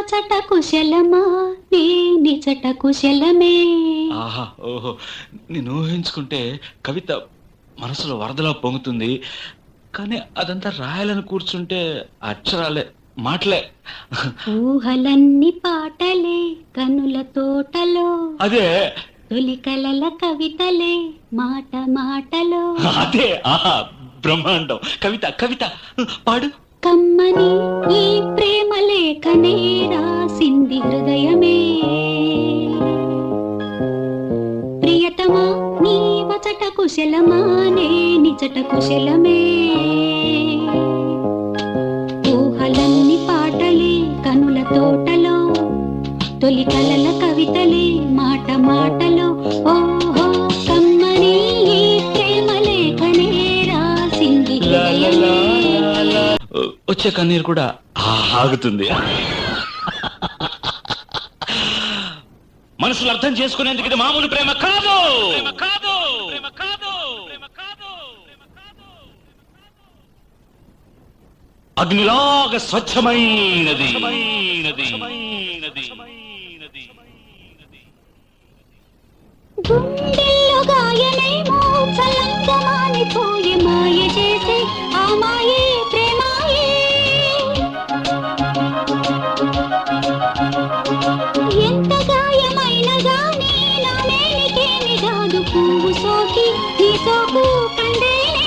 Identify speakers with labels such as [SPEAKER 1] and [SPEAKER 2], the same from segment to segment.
[SPEAKER 1] వచట కుశలమా? నీ నిచట కుశలమే.
[SPEAKER 2] ఆహా ఓహో. నేను ఊహించుకుంటే కవిత మనసులో వరదలా పొంగుతుంది. కానీ అదంతా రాయాలని కూర్చుంటే అక్షరాలే మాటలే.
[SPEAKER 1] ఊహలన్ని పాటలే కనుల తోటలో.
[SPEAKER 2] అదే.
[SPEAKER 1] తొలి కలల కవితలే మాట మాటలో.
[SPEAKER 2] అదే ఆహా బ్రహ్మాండం. కవిత కవిత పాడు.
[SPEAKER 1] కమ్మని ఈ ప్రేమ లేఖనే రాసింది హృదయమే. ప్రియతమా నీ వచట కుశలమా నే నిచట కుశలమే. ఊహలన్ని పాటలే కనుల తోటలో తొలి కలల కవితలే మాట మాటలో. ఓహో
[SPEAKER 2] వచ్చే కన్నీరు కూడా ఆగుతుంది. మనసులు అర్థం చేసుకునేందుకు ఇది మామూలు ప్రేమ కాదు. కాదు కాదు అగ్నిలాగా స్వచ్ఛమైనది.
[SPEAKER 1] గుండెల్లో ఎంత గాయమైన గాని నా నేనికేమి కాదు పువ్వు సోకి నీ సోకు కండేనే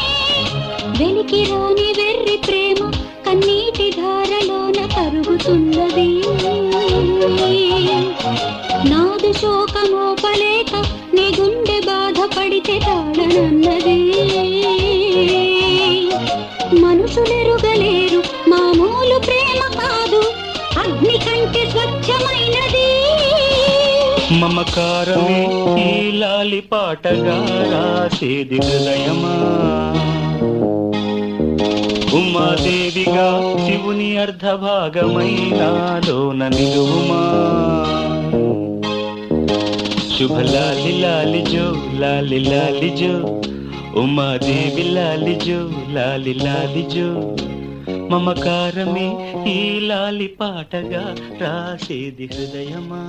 [SPEAKER 1] వెలికి రాని వెర్రి ప్రేమ కన్నీటి ధారలోన కరుగుతున్నది నాదు శోకమోపలేక నీ గుండె బాధపడితే తాళనన్నది. మనుషులెరుగలేరు మామూలు ప్రేమ కాదు. అగ్ని కంటే స్వచ్ఛమైనది
[SPEAKER 2] మమకారమే ఈ లాలి పాటగా రాసేది హృదయమా? ఉమాదేవిగా శివుని అర్ధభాగమైనాలోన నిలువుమా? శుభ లాలి లాలి జో లాలి లాలి జో ఉమాదేవి లాలి జో లాలి లాలి జో. మమకారమే ఈ లాలి పాటగా రాసేది హృదయమా?